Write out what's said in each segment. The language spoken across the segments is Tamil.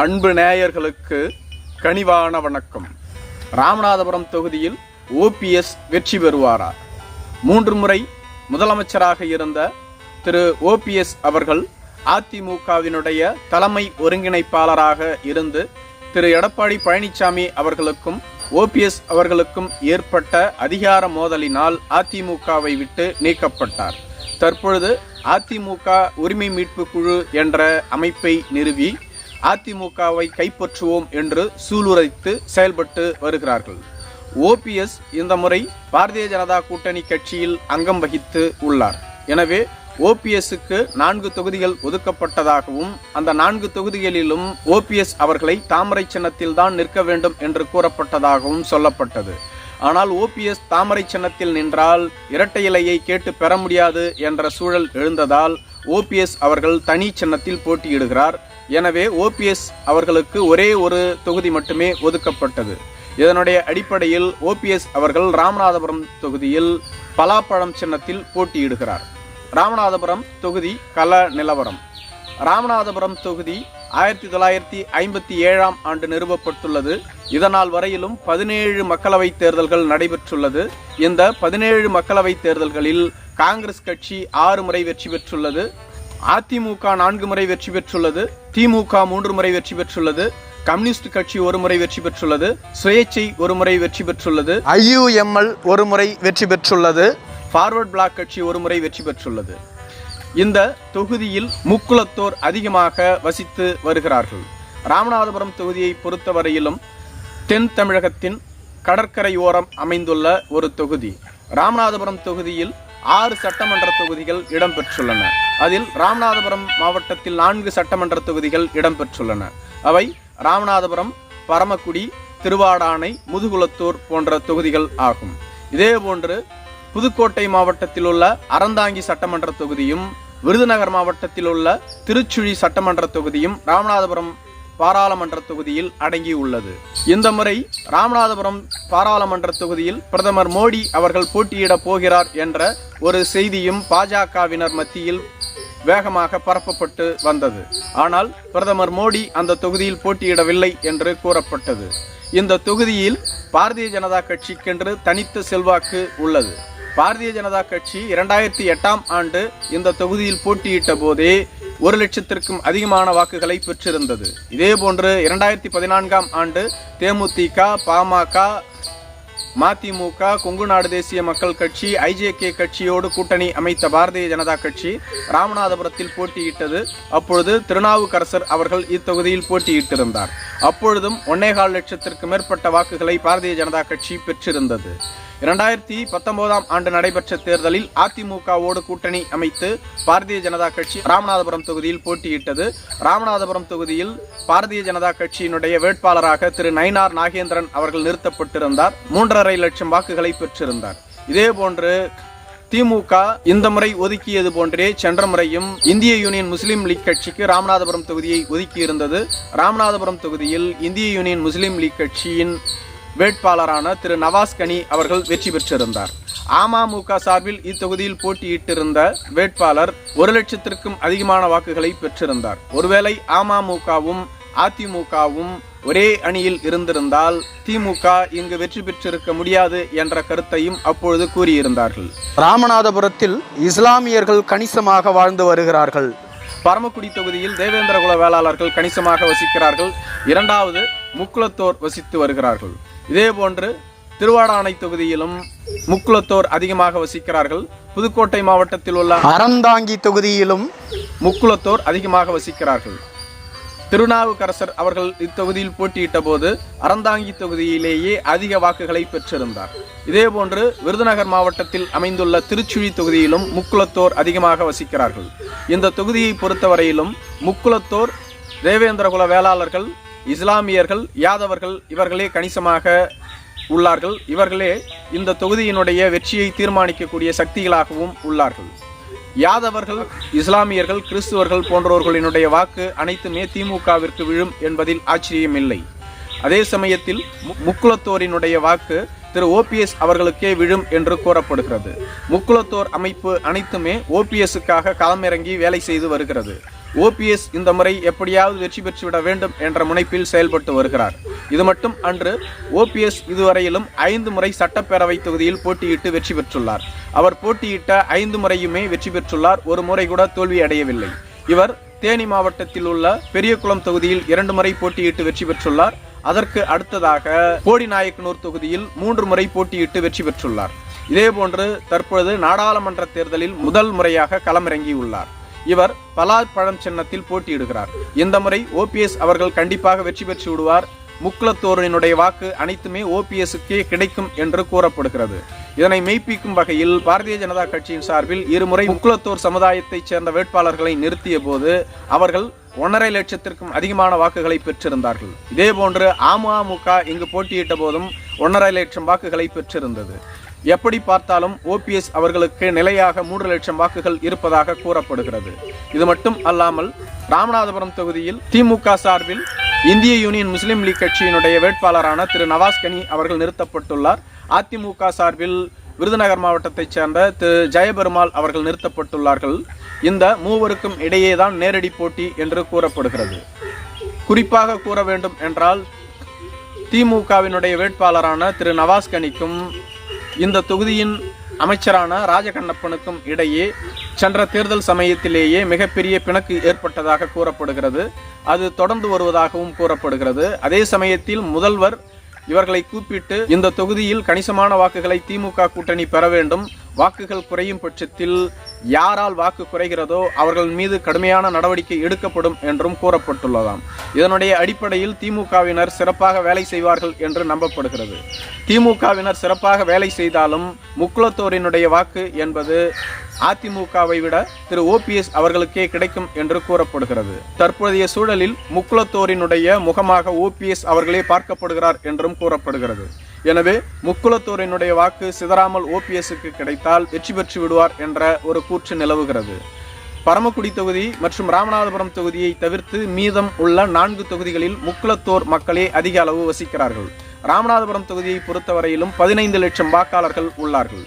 அன்பு நேயர்களுக்கு கனிவான வணக்கம். ராமநாதபுரம் தொகுதியில் ஓபிஎஸ் வெற்றி பெறுவாரா? மூன்று முறை முதலமைச்சராக இருந்த திரு ஓபிஎஸ் அவர்கள் அதிமுகவினுடைய தலைமை ஒருங்கிணைப்பாளராக இருந்து திரு எடப்பாடி பழனிசாமி அவர்களுக்கும் ஓபிஎஸ் அவர்களுக்கும் ஏற்பட்ட அதிகார மோதலினால் அதிமுகவை விட்டு நீக்கப்பட்டார். தற்பொழுது அதிமுக உரிமை மீட்பு குழு என்ற அமைப்பை நிறுவி அதிமுகவை கைப்பற்றுவோம் என்று சூளுரைத்து செயல்பட்டு வருகிறார்கள். ஓபிஎஸ் இந்த முறை பாரதிய ஜனதா கூட்டணி கட்சியில் அங்கம் வகித்து உள்ளார். எனவே ஓபிஎஸ்க்கு நான்கு தொகுதிகள் ஒதுக்கப்பட்டதாகவும் அந்த நான்கு தொகுதிகளிலும் ஓபிஎஸ் அவர்களை தாமரை சின்னத்தில் தான் நிற்க வேண்டும் என்று கூறப்பட்டதாகவும் சொல்லப்பட்டது. ஆனால் ஓபிஎஸ் தாமரை சின்னத்தில் நின்றால் இரட்டை இலையை கேட்டு பெற முடியாது என்ற சூழல் எழுந்ததால் ஓபிஎஸ் அவர்கள் தனி சின்னத்தில் போட்டியிடுகிறார். எனவே ஓபிஎஸ் அவர்களுக்கு ஒரே ஒரு தொகுதி மட்டுமே ஒதுக்கப்பட்டது. இதனுடைய அடிப்படையில் ஓபிஎஸ் அவர்கள் ராமநாதபுரம் தொகுதியில் பலாப்பழம் சின்னத்தில் போட்டியிடுகிறார். ராமநாதபுரம் தொகுதி கள நிலவரம். ராமநாதபுரம் தொகுதி ஆயிரத்தி தொள்ளாயிரத்தி ஐம்பத்தி ஏழாம் ஆண்டு நிறுவப்பட்டுள்ளது. இதனால் வரையிலும் பதினேழு மக்களவைத் தேர்தல்கள் நடைபெற்றுள்ளது. இந்த பதினேழு மக்களவை தேர்தல்களில் காங்கிரஸ் கட்சி ஆறு முறை வெற்றி பெற்றுள்ளது. அதிமுக நான்கு முறை வெற்றி பெற்றுள்ளது திமுக மூன்று முறை வெற்றி பெற்றுள்ளது கம்யூனிஸ்ட் கட்சி ஒரு முறை வெற்றி பெற்றுள்ளது சுயேச்சை ஒரு முறை வெற்றி பெற்றுள்ளது ஐயுஎம்எல் ஒரு முறை வெற்றி பெற்றுள்ளது. ஃபார்வர்ட் பிளாக் கட்சி ஒரு முறை வெற்றி பெற்றுள்ளது. இந்த தொகுதியில் முக்குளத்தோர் அதிகமாக வசித்து வருகிறார்கள். ராமநாதபுரம் தொகுதியை பொறுத்தவரையிலும் தென் தமிழகத்தின் கடற்கரையோரம் அமைந்துள்ள ஒரு தொகுதி. ராமநாதபுரம் தொகுதியில் ஆறு சட்டமன்ற தொகுதிகள் இடம்பெற்றுள்ளன. அதில் ராமநாதபுரம் மாவட்டத்தில் நான்கு சட்டமன்ற தொகுதிகள் இடம்பெற்றுள்ளன. அவை ராமநாதபுரம் பரமக்குடி திருவாடானை முதுகுளத்தூர் போன்ற தொகுதிகள் ஆகும். இதேபோன்று புதுக்கோட்டை மாவட்டத்தில் உள்ள அறந்தாங்கி சட்டமன்ற தொகுதியும் விருதுநகர் மாவட்டத்தில் உள்ள திருச்சுழி சட்டமன்ற தொகுதியும் ராமநாதபுரம் பாராளுமன்ற தொகுதியில் அடங்கியுள்ளது. இந்த முறை ராமநாதபுரம் பாராளுமன்ற தொகுதியில் பிரதமர் மோடி அவர்கள் போட்டியிட போகிறார் என்ற ஒரு செய்தியும் பாஜகவினர் மத்தியில் வேகமாக பரப்பப்பட்டு வந்தது. ஆனால் பிரதமர் மோடி அந்த தொகுதியில் போட்டியிடவில்லை என்று கூறப்பட்டது. இந்த தொகுதியில் பாரதிய ஜனதா கட்சிக்கென்று தனித்த செல்வாக்கு உள்ளது. பாரதிய ஜனதா கட்சி இரண்டாயிரத்தி எட்டாம் ஆண்டு இந்த தொகுதியில் போட்டியிட்ட போதே ஒரு லட்சத்திற்கும் அதிகமான வாக்குகளை பெற்றிருந்தது. இதேபோன்று இரண்டாயிரத்தி பதினான்காம் ஆண்டு தேமுதிக பாமக மதிமுக கொங்கு நாடு தேசிய மக்கள் கட்சி ஐஜேகே கட்சியோடு கூட்டணி அமைத்த பாரதிய ஜனதா கட்சி ராமநாதபுரத்தில் போட்டியிட்டது. அப்பொழுது திருநாவுக்கரசர் அவர்கள் இத்தொகுதியில் போட்டியிட்டிருந்தார். அப்பொழுதும் ஒன்னேகால் லட்சத்திற்கு மேற்பட்ட வாக்குகளை பாரதிய ஜனதா கட்சி பெற்றிருந்தது. இரண்டாயிரத்தி பத்தொன்பதாம் ஆண்டு நடைபெற்ற தேர்தலில் அதிமுகவோடு கூட்டணி அமைத்து பாரதிய ஜனதா கட்சி ராமநாதபுரம் தொகுதியில் போட்டியிட்டது. ராமநாதபுரம் தொகுதியில் பாரதிய ஜனதா கட்சியினுடைய வேட்பாளராக திரு நயினார் நாகேந்திரன் அவர்கள் நிறுத்தப்பட்டிருந்தார். மூன்றரை லட்சம் வாக்குகளை பெற்றிருந்தார். இதேபோன்று திமுக இந்த முறை ஒதுக்கியது போன்றே சென்ற முறையும் இந்திய யூனியன் முஸ்லீம் லீக் கட்சிக்கு ராமநாதபுரம் தொகுதியை ஒதுக்கியிருந்தது. ராமநாதபுரம் தொகுதியில் இந்திய யூனியன் முஸ்லீம் லீக் கட்சியின் வேட்பாளரான திரு நவாஸ் கனி அவர்கள் வெற்றி பெற்றிருந்தார். அமமுக சார்பில் இத்தொகுதியில் போட்டியிட்டிருந்த வேட்பாளர் ஒரு லட்சத்திற்கும் அதிகமான வாக்குகளை பெற்றிருந்தார். ஒருவேளை அமமுகவும் அதிமுகவும் ஒரே அணியில் இருந்திருந்தால் திமுக இங்கு வெற்றி பெற்றிருக்க முடியாது என்ற கருத்தையும் அப்பொழுது கூறியிருந்தார்கள். ராமநாதபுரத்தில் இஸ்லாமியர்கள் கணிசமாக வாழ்ந்து வருகிறார்கள். பரமக்குடி தொகுதியில் தேவேந்திரகுல வேளாளர்கள் கணிசமாக வசிக்கிறார்கள். இரண்டாவது முக்குளத்தோர் வசித்து வருகிறார்கள். இதேபோன்று திருவாடானை தொகுதியிலும் முக்குளத்தோர் அதிகமாக வசிக்கிறார்கள். புதுக்கோட்டை மாவட்டத்தில் உள்ள அறந்தாங்கி தொகுதியிலும் முக்குளத்தோர் அதிகமாக வசிக்கிறார்கள். திருநாவுக்கரசர் அவர்கள் இத்தொகுதியில் போட்டியிட்ட போது அறந்தாங்கி தொகுதியிலேயே அதிக வாக்குகளை பெற்றிருந்தார். இதேபோன்று விருதுநகர் மாவட்டத்தில் அமைந்துள்ள திருச்சுழி தொகுதியிலும் முக்குளத்தோர் அதிகமாக வசிக்கிறார்கள். இந்த தொகுதியை பொறுத்தவரையிலும் முக்குளத்தோர் தேவேந்திரகுல வேளாளர்கள் இஸ்லாமியர்கள் யாதவர்கள் இவர்களே கணிசமாக உள்ளார்கள். இவர்களே இந்த தொகுதியினுடைய வெற்றியை தீர்மானிக்கக்கூடிய சக்திகளாகவும் உள்ளார்கள். யாதவர்கள் இஸ்லாமியர்கள் கிறிஸ்துவர்கள் போன்றவர்களினுடைய வாக்கு அனைத்துமே திமுகவிற்கு விழும் என்பதில் ஆச்சரியமில்லை அதே சமயத்தில் மு- முக்குளத்தோரினுடைய வாக்கு திரு ஓபிஎஸ் அவர்களுக்கே விழும் என்று கூறப்படுகிறது. முக்குளத்தோர் அமைப்பு அனைத்துமே ஓபிஎஸ்ஸுக்காக களமிறங்கி வேலை செய்து வருகிறது. ஓபிஎஸ் இந்த முறை எப்படியாவது வெற்றி பெற்றுவிட வேண்டும் என்ற முனைப்பில் செயல்பட்டு வருகிறார். இது மட்டும் அன்று ஓபிஎஸ் இதுவரையிலும் ஐந்து முறை சட்டப்பேரவை தொகுதியில் போட்டியிட்டு வெற்றி பெற்றுள்ளார். அவர் போட்டியிட்ட ஐந்து முறையுமே வெற்றி பெற்றுள்ளார். ஒரு முறை கூட தோல்வி அடையவில்லை. இவர் தேனி மாவட்டத்தில் உள்ள பெரியகுளம் தொகுதியில் இரண்டு முறை போட்டியிட்டு வெற்றி பெற்றுள்ளார். அதற்கு அடுத்ததாக போடிநாயக்கனூர் தொகுதியில் மூன்று முறை போட்டியிட்டு வெற்றி பெற்றுள்ளார். இதேபோன்று தற்பொழுது நாடாளுமன்ற தேர்தலில் முதல் முறையாக களமிறங்கியுள்ளார். இவர் பலாப்பழம் சின்னத்தில் போட்டியிடுகிறார். இந்த முறை ஓபிஎஸ் அவர்கள் கண்டிப்பாக வெற்றி பெற்று விடுவார். முக்குலத்தோரனுடைய வாக்கு அனைத்துமே ஓபிஎஸ்க்கே கிடைக்கும் என்று கூறப்படுகிறது. இதனை மெய்ப்பிக்கும் வகையில் பாரதிய ஜனதா கட்சியின் சார்பில் இருமுறை முக்குலத்தோர் சமுதாயத்தைச் சேர்ந்த வேட்பாளர்களை நிறுத்திய போது அவர்கள் ஒன்றரை லட்சத்திற்கும் அதிகமான வாக்குகளை பெற்றிருந்தார்கள். இதேபோன்று அமமுக இங்கு போட்டியிட்ட போதும் ஒன்றரை லட்சம் வாக்குகளை பெற்றிருந்தது. எப்படி பார்த்தாலும் ஓபிஎஸ் அவர்களுக்கு நிலையாக மூன்று லட்சம் வாக்குகள் இருப்பதாக கூறப்படுகிறது. இது மட்டும் அல்லாமல் ராமநாதபுரம் தொகுதியில் திமுக சார்பில் இந்திய யூனியன் முஸ்லீம் லீக் கட்சியினுடைய வேட்பாளரான திரு நவாஸ் கனி அவர்கள் நிறுத்தப்பட்டுள்ளார். அதிமுக சார்பில் விருதுநகர் மாவட்டத்தைச் சேர்ந்த திரு ஜெயபெருமாள் அவர்கள் நிறுத்தப்பட்டுள்ளார்கள். இந்த மூவருக்கும் இடையேதான் நேரடி போட்டி என்று கூறப்படுகிறது. குறிப்பாக கூற வேண்டும் என்றால் திமுகவினுடைய வேட்பாளரான திரு நவாஸ் கனிக்கும் இந்த தொகுதியின் அமைச்சரான ராஜகண்ணப்பனுக்கும் இடையே சென்ற தேர்தல் சமயத்திலேயே மிகப்பெரிய பிணக்கு ஏற்பட்டதாக கூறப்படுகிறது. அது தொடர்ந்து வருவதாகவும் கூறப்படுகிறது. அதே சமயத்தில் முதல்வர் இவர்களை கூப்பிட்டு இந்த தொகுதியில் கணிசமான வாக்குகளை திமுக கூட்டணி பெற வேண்டும். வாக்குகள் குறையும் பட்சத்தில் யாரால் வாக்கு குறைகிறதோ அவர்கள் மீது கடுமையான நடவடிக்கை எடுக்கப்படும் என்றும் கூறப்பட்டுள்ளதாம். இதனுடைய அடிப்படையில் திமுகவினர் சிறப்பாக வேலை செய்வார்கள் என்று நம்பப்படுகிறது. திமுகவினர் சிறப்பாக வேலை செய்தாலும் முக்குளத்தோரினுடைய வாக்கு என்பது அதிமுகவை விட திரு ஓபிஎஸ் அவர்களுக்கே கிடைக்கும் என்று கூறப்படுகிறது. தற்போதைய சூழலில் முக்குளத்தோரினுடைய முகமாக ஓபிஎஸ் அவர்களே பார்க்கப்படுகிறார் என்றும் கூறப்படுகிறது. எனவே முக்குலத்தூரினுடைய வாக்கு சிதறாமல் ஓபிஎஸ்க்கு கிடைத்தால் வெற்றி பெற்று விடுவார் என்ற ஒரு கூற்று நிலவுகிறது. பரமக்குடி தொகுதி மற்றும் ராமநாதபுரம் தொகுதியை தவிர்த்து மீதம் உள்ள நான்கு தொகுதிகளில் முக்குளத்தோர் மக்களே அதிக அளவு வசிக்கிறார்கள். ராமநாதபுரம் தொகுதியை பொறுத்தவரையிலும் பதினைந்து லட்சம் வாக்காளர்கள் உள்ளார்கள்.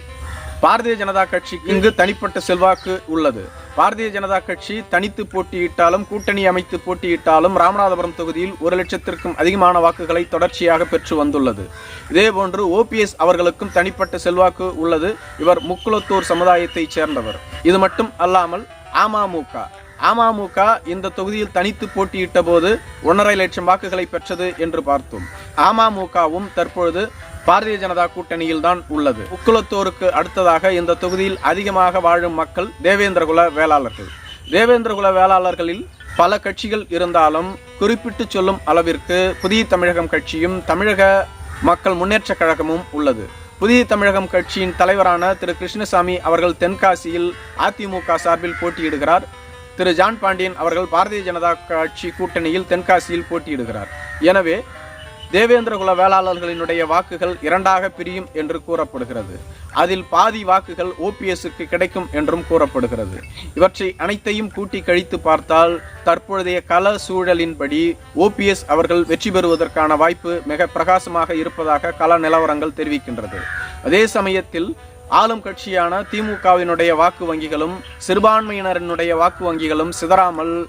பாரதிய ஜனதா கட்சிக்கு இங்கு தனிப்பட்ட செல்வாக்கு உள்ளது. பாரதிய ஜனதா கட்சி தனித்து போட்டியிட்டாலும் கூட்டணி அமைத்து போட்டியிட்டாலும் ராமநாதபுரம் தொகுதியில் ஒரு லட்சத்திற்கும் அதிகமான வாக்குகளை தொடர்ச்சியாக பெற்று வந்துள்ளது. இதேபோன்று ஓபிஎஸ் அவர்களுக்கும் தனிப்பட்ட செல்வாக்கு உள்ளது. இவர் முக்குளத்தூர் சமுதாயத்தைச் சேர்ந்தவர். இது மட்டும் அல்லாமல் அமமுக. அமமுக இந்த தொகுதியில் தனித்து போட்டியிட்ட போது ஒன்றரை லட்சம் வாக்குகளை பெற்றது என்று பார்த்தோம். அமமுகவும் தற்பொழுது பாரதிய ஜனதா கூட்டணியில் தான் உள்ளது. உக்குளத்தோருக்கு அடுத்ததாக இந்த தொகுதியில் அதிகமாக வாழும் மக்கள் தேவேந்திரகுல வேளாளர்கள். தேவேந்திரகுல வேளாளர்களில் பல கட்சிகள் இருந்தாலும் குறிப்பிட்டு சொல்லும் அளவிற்கு புதிய தமிழகம் கட்சியும் தமிழக மக்கள் முன்னேற்ற கழகமும் உள்ளது. புதிய தமிழகம் கட்சியின் தலைவரான திரு கிருஷ்ணசாமி அவர்கள் தென்காசியில் அதிமுக சார்பில் போட்டியிடுகிறார். திரு ஜான் பாண்டியன் அவர்கள் பாரதிய ஜனதா கட்சி கூட்டணியில் தென்காசியில் போட்டியிடுகிறார். எனவே தேவேந்திரகுல வேளாளர்களினுடைய வாக்குகள் இரண்டாக பிரியும் என்று கூறப்படுகிறது. அதில் பாதி வாக்குகள் ஓபிஎஸ்க்கு கிடைக்கும் என்றும் கூறப்படுகிறது. இவற்றை அனைத்தையும் கூட்டி கழித்து பார்த்தால் தற்பொழுதைய கல சூழலின்படி ஓபிஎஸ் அவர்கள் வெற்றி பெறுவதற்கான வாய்ப்பு மிக பிரகாசமாக இருப்பதாக கல நிலவரங்கள் தெரிவிக்கின்றது. அதே சமயத்தில் ஆளும் கட்சியான திமுகவினுடைய வாக்கு வங்கிகளும் சிறுபான்மையினரினுடைய வாக்கு வங்கிகளும் சிதறாமல்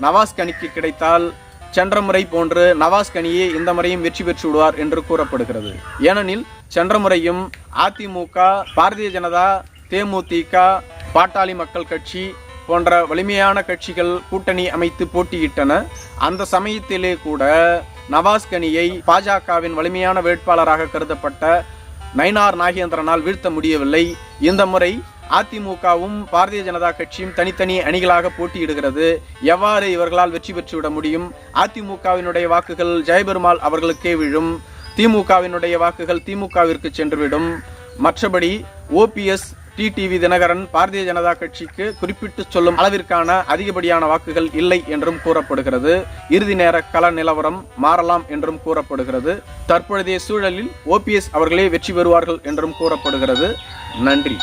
நவாஸ்கனிக்கு கிடைத்தால் சென்ற முறை போன்று நவாஸ் கனியே இந்த முறையும் வெற்றி பெற்று விடுவார் என்று கூறப்படுகிறது. ஏனெனில் சென்ற முறையும் அதிமுக பாரதிய ஜனதா தேமுதிக பாட்டாளி மக்கள் கட்சி போன்ற வலிமையான கட்சிகள் கூட்டணி அமைத்து போட்டியிட்டன. அந்த சமயத்திலே கூட நவாஸ் கனியை பாஜகவின் வலிமையான வேட்பாளராக கருதப்பட்ட நயினார் நாகேந்திரனால் வீழ்த்த முடியவில்லை. இந்த முறை அதிமுகவும் பாரதிய ஜனதா கட்சியும் தனித்தனி அணிகளாக போட்டியிடுகிறது. எவ்வாறு இவர்களால் வெற்றி பெற்றுவிட முடியும்? அதிமுகவினுடைய வாக்குகள் ஜெயபெருமாள் அவர்களுக்கே விழும். திமுகவினுடைய வாக்குகள் திமுகவிற்கு சென்றுவிடும். மற்றபடி ஓபிஎஸ் டிடிவி தினகரன் பாரதிய ஜனதா கட்சிக்கு குறிப்பிட்டு சொல்லும் அளவிற்கான அதிகப்படியான வாக்குகள் இல்லை என்றும் கூறப்படுகிறது. இறுதி நேர கள நிலவரம் மாறலாம் என்றும் கூறப்படுகிறது. தற்பொழுதைய சூழலில் ஓபிஎஸ் அவர்களே வெற்றி பெறுவார்கள் என்றும் கூறப்படுகிறது. நன்றி.